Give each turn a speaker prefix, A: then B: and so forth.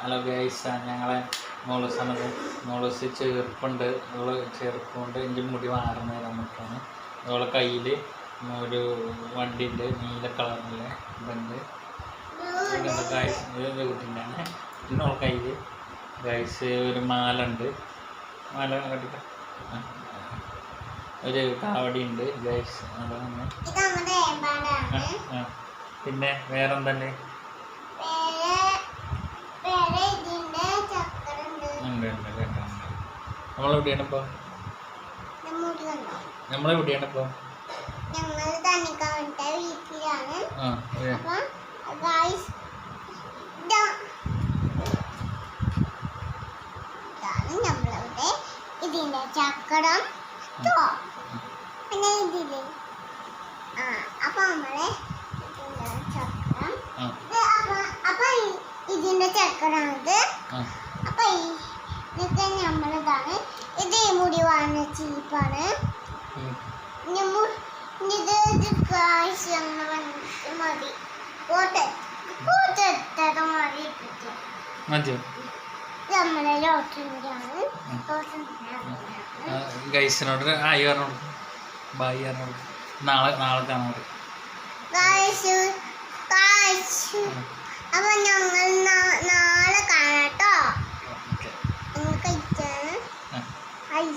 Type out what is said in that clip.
A: Hello guys ഞങ്ങളെ മോളൂസാണത് മോളൂസ് ചെറുപ്പുണ്ട്. അവൾ ചെറുപ്പുണ്ട്. എന്റെ മുടി വാർന്നു നമുക്കാണ് അവളെ കയ്യിൽ ഒരു വണ്ടി ഉണ്ട് നീല കളറിലെ ഇതുണ്ട്. ഗൈസ് ഇത് കുട്ടീന്റെയാണ് പിന്നെ അവളെ കയ്യിൽ ഗൈസ് ഒരു മാല ഉണ്ട് മാല കണ്ടിട്ട് ഒരു കാവടി ഉണ്ട് ഗൈസ്. അതാണ്. പിന്നെ വേറെന്തല്ലേ
B: വേറെ വേറെ ഇതിന്റെ ചക്കരുണ്ട്
A: ഉണ്ട് ഉണ്ട് കേട്ടോ ഉണ്ട് നമ്മളെവിടെയാണ്? ഇപ്പോൾ നമ്മളെവിടെയാണ് ഇപ്പോൾ ആ അതെ.
B: ഇതിന്റെ ചക്കരം ട്ടോ. പിന്നെ ഇതിൽ. ആ അപ്പൊ നമ്മൾ ഇതിന്റെ ചക്രം. ഇതിന്റെ അപ്പൊ ഇതൊക്കെ ഇത് മുടി വാങ്ങുന്ന ചീപ്പാണ്. ഇത് കാശ് മതി. പോട്ടെ പോട്ടെത്തത് മതി ഇട്ടിട്ട്.
A: മതിയോ?
B: ഇത് നമ്മുടെ ലോട്ടറിയാണ്
A: ഗൈസിനോട് ആയി പറഞ്ഞോളൂ. ബായി പറഞ്ഞോളൂ. നാളെ നാളെ
B: കാശ് അപ്പൊ ഞങ്ങൾ Aí,